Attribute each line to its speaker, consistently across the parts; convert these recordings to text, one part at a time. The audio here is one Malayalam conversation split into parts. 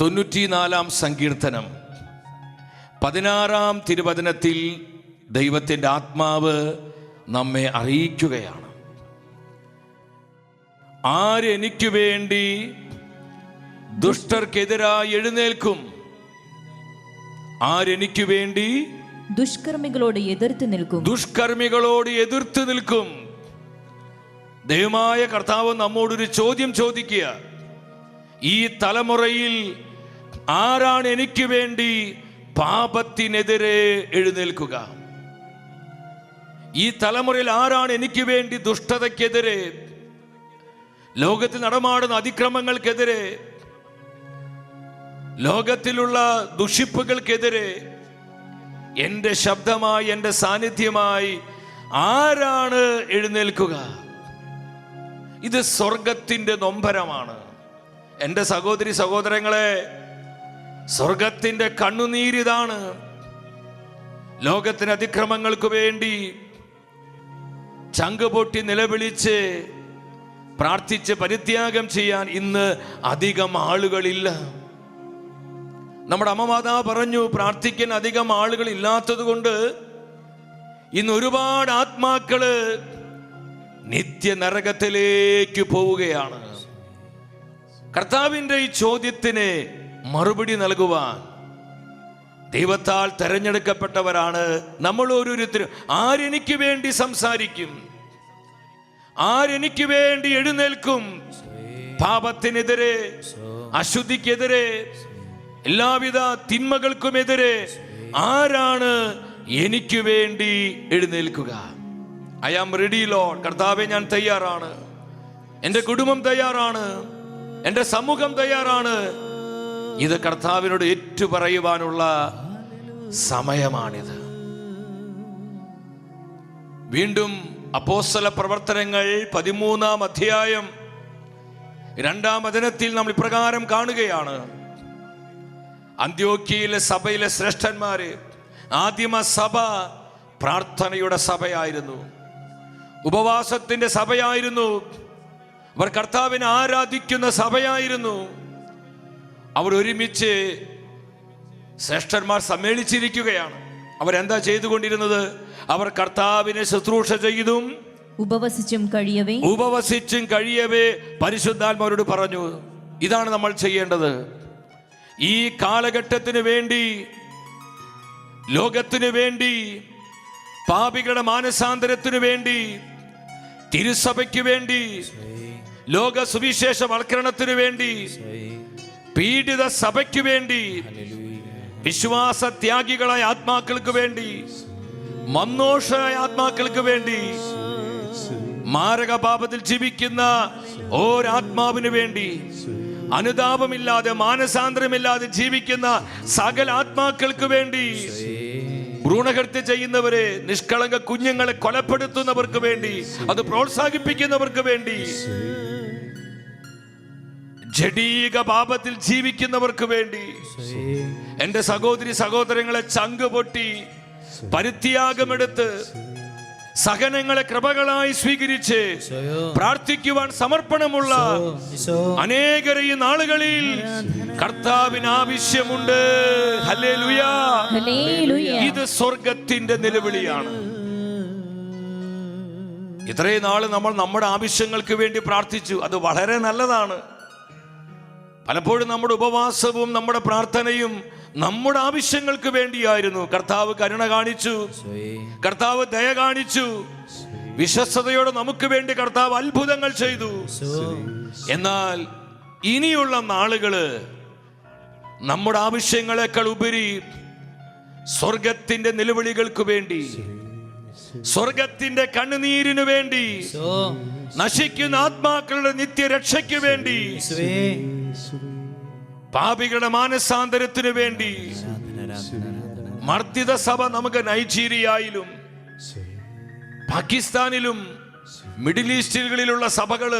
Speaker 1: തൊണ്ണൂറ്റിനാലാം സങ്കീർത്തനം. പതിനാറാം തിരുവചനത്തിൽ ദൈവത്തിന്റെ ആത്മാവ് നമ്മെ അറിയിക്കുകയാണ്. ആരെനിക്കു വേണ്ടി ദുഷ്ടർക്കെതിരായി എഴുന്നേൽക്കും? ആരെനിക്ക് വേണ്ടി
Speaker 2: ദുഷ്കർമ്മികളോട് എതിർത്ത് നിൽക്കും?
Speaker 1: ദുഷ്കർമ്മികളോട് എതിർത്ത് നിൽക്കും? ദൈവമായ കർത്താവ് നമ്മോടൊരു ചോദ്യം ചോദിക്കുക. ഈ തലമുറയിൽ ആരാണ് എനിക്ക് വേണ്ടി പാപത്തിനെതിരെ എഴുന്നേൽക്കുക? ഈ തലമുറയിൽ ആരാണ് എനിക്ക് വേണ്ടി ദുഷ്ടതയ്ക്കെതിരെ ലോകത്തിൽ നടമാടുന്ന അതിക്രമങ്ങൾക്കെതിരെ ലോകത്തിലുള്ള ദുഷിപ്പുകൾക്കെതിരെ എന്റെ ശബ്ദമായി എന്റെ സാന്നിധ്യമായി ആരാണ് എഴുന്നേൽക്കുക? ഇത് സ്വർഗത്തിന്റെ നൊമ്പരമാണ്. എന്റെ സഹോദരി സഹോദരങ്ങളെ സ്വർഗത്തിന്റെ കണ്ണുനീരിതാണ് ലോകത്തിന് അതിക്രമങ്ങൾക്ക് വേണ്ടി ചങ്ക് പൊട്ടി നിലവിളിച്ച് പ്രാർത്ഥിച്ച് പരിത്യാഗം ചെയ്യാൻ ഇന്ന് അധികം ആളുകളില്ല. നമ്മുടെ അമ്മമാതാ പറഞ്ഞു പ്രാർത്ഥിക്കാൻ അധികം ആളുകൾ ഇല്ലാത്തത് കൊണ്ട് ഇന്ന് ഒരുപാട് ആത്മാക്കൾ നിത്യ നരകത്തിലേക്ക് പോവുകയാണ്. കർത്താവിന്റെ ഈ ചോദ്യത്തിന് മറുപടി നൽകുവാൻ ദൈവത്താൽ തെരഞ്ഞെടുക്കപ്പെട്ടവരാണ് നമ്മൾ ഓരോരുത്തരും. ആരെനിക്ക് വേണ്ടി സംസാരിക്കും? ആരെനിക്ക് വേണ്ടി എഴുന്നേൽക്കും? പാപത്തിനെതിരെ അശുദ്ധിക്കെതിരെ എല്ലാവിധ തിന്മകൾക്കുമെതിരെ ആരാണ് എനിക്ക് വേണ്ടി എഴുന്നേൽക്കുക? ഐ ആം റെഡി ലോൺ കർത്താവെ ഞാൻ തയ്യാറാണ്. എന്റെ കുടുംബം തയ്യാറാണ്. എന്റെ സമൂഹം തയ്യാറാണ്. ഇത് കർത്താവിനോട് ഏറ്റുപറയുവാനുള്ള സമയമാണിത്. വീണ്ടും അപ്പോസ്തല പ്രവർത്തനങ്ങൾ പതിമൂന്നാം അധ്യായം രണ്ടാം വചനത്തിൽ നമ്മൾ ഇപ്രകാരം കാണുകയാണ്. അന്ത്യോക്കിയിലെ സഭയിലെ ശ്രേഷ്ഠന്മാര് ആദിമ സഭ പ്രാർത്ഥനയുടെ സഭയായിരുന്നു. ഉപവാസത്തിന്റെ സഭയായിരുന്നു. അവർ കർത്താവിനെ ആരാധിക്കുന്ന സഭയായിരുന്നു. അവർ ഒരുമിച്ച് ശ്രേഷ്ഠന്മാർ സമ്മേളിച്ചിരിക്കുകയാണ്. അവരെന്താ ചെയ്തുകൊണ്ടിരുന്നത്? അവർ കർത്താവിനെ ശുശ്രൂഷ ചെയ്തും
Speaker 2: ഉപവസിച്ചും കഴിയവേ.
Speaker 1: ഉപവസിച്ചും കഴിയവേ പരിശുദ്ധാത്മാവരോട് പറഞ്ഞു. ഇതാണ് നമ്മൾ ചെയ്യേണ്ടത്. ഈ കാലഘട്ടത്തിന് വേണ്ടി ലോകത്തിനു വേണ്ടി പാപികളുടെ മാനസാന്തരത്തിനു വേണ്ടി തിരുസഭയ്ക്ക് വേണ്ടി ലോക സുവിശേഷ വൽക്കരണത്തിനു വേണ്ടി പീഡിത സഭയ്ക്ക് വേണ്ടി വിശ്വാസ ത്യാഗികളായ ആത്മാക്കൾക്ക് വേണ്ടി മന്നോഷായ ആത്മാക്കൾക്ക് വേണ്ടി മാരക പാപത്തിൽ ജീവിക്കുന്ന ഓരാത്മാവിന് വേണ്ടി അനുതാപമില്ലാതെ മാനസാന്തരമില്ലാതെ ജീവിക്കുന്ന സകല ആത്മാക്കൾക്ക് വേണ്ടി ഭ്രൂണഹത്യ ചെയ്യുന്നവരെ നിഷ്കളങ്ക കുഞ്ഞുങ്ങളെ കൊലപ്പെടുത്തുന്നവർക്ക് വേണ്ടി അത് പ്രോത്സാഹിപ്പിക്കുന്നവർക്ക് വേണ്ടി ജഡീക പാപത്തിൽ ജീവിക്കുന്നവർക്ക് വേണ്ടി എന്റെ സഹോദരി സഹോദരങ്ങളെ ചങ്ക് പൊട്ടി പരിത്യാഗമെടുത്ത് സഹനങ്ങളെ കൃപകളായി സ്വീകരിച്ച് പ്രാർത്ഥിക്കുവാൻ സമർപ്പണമുള്ള അനേകരെ ഈ നാളുകളിൽ കർത്താവിന് ആവശ്യമുണ്ട്. ഹല്ലേലൂയ. ഇത് സ്വർഗത്തിന്റെ നിലവിളിയാണ്. ഇത്രയും നാൾ നമ്മൾ നമ്മുടെ ആവശ്യങ്ങൾക്ക് വേണ്ടി പ്രാർത്ഥിച്ചു. അത് വളരെ നല്ലതാണ്. പലപ്പോഴും നമ്മുടെ ഉപവാസവും നമ്മുടെ പ്രാർത്ഥനയും നമ്മുടെ ആവശ്യങ്ങൾക്ക് വേണ്ടിയായിരുന്നു. കർത്താവ് കരുണ കാണിച്ചു. കർത്താവ് ദയ കാണിച്ചു. വിശ്വസ്തയോടെ നമുക്ക് വേണ്ടി കർത്താവ് അത്ഭുതങ്ങൾ ചെയ്തു. എന്നാൽ ഇനിയുള്ള നാളുകൾ നമ്മുടെ ആവശ്യങ്ങളെക്കാൾ ഉപരി സ്വർഗത്തിന്റെ നിലവിളികൾക്ക് വേണ്ടി സ്വർഗത്തിന്റെ കണ്ണുനീരിനു വേണ്ടി നശിക്കുന്ന ആത്മാക്കളുടെ നിത്യരക്ഷയ്ക്ക് വേണ്ടി പാപികളുടെ മാനസാന്തരത്തിനു വേണ്ടി മർദ്ദിത സഭ നമുക്ക് നൈജീരിയയിലും പാകിസ്ഥാനിലും മിഡിൽ ഈസ്റ്റുകളിലുള്ള സഭകൾ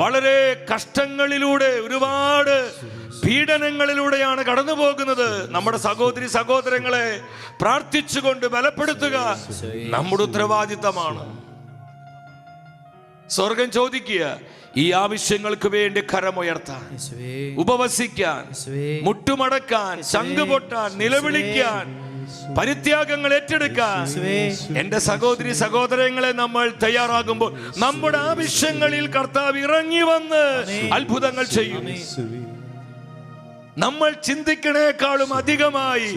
Speaker 1: വളരെ കഷ്ടങ്ങളിലൂടെ ഒരുപാട് പീഡനങ്ങളിലൂടെയാണ് കടന്നു പോകുന്നത് നമ്മുടെ സഹോദരി സഹോദരങ്ങളെ പ്രാർത്ഥിച്ചുകൊണ്ട് ബലപ്പെടുത്തുക നമ്മുടെ ഉത്തരവാദിത്തമാണ്. സ്വർഗം ചോദിക്കുക ഈ ആവശ്യങ്ങൾക്ക് വേണ്ടി കരമുയർത്താൻ ഉപവസിക്കാൻ മുട്ടുമടക്കാൻ ശംഖ് പൊട്ടാൻ നിലവിളിക്കാൻ പരിത്യാഗങ്ങൾ ഏറ്റെടുക്കാൻ. എന്റെ സഹോദരി സഹോദരങ്ങളെ നമ്മൾ തയ്യാറാകുമ്പോൾ നമ്മുടെ ആവശ്യങ്ങളിൽ കർത്താവ് ഇറങ്ങി വന്ന് അത്ഭുതങ്ങൾ ചെയ്യും. നമ്മൾ ചിന്തിക്കണേക്കാളും അധികമായി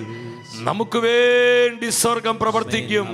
Speaker 1: നമുക്ക് വേണ്ടി സ്വർഗം പ്രവർത്തിക്കും.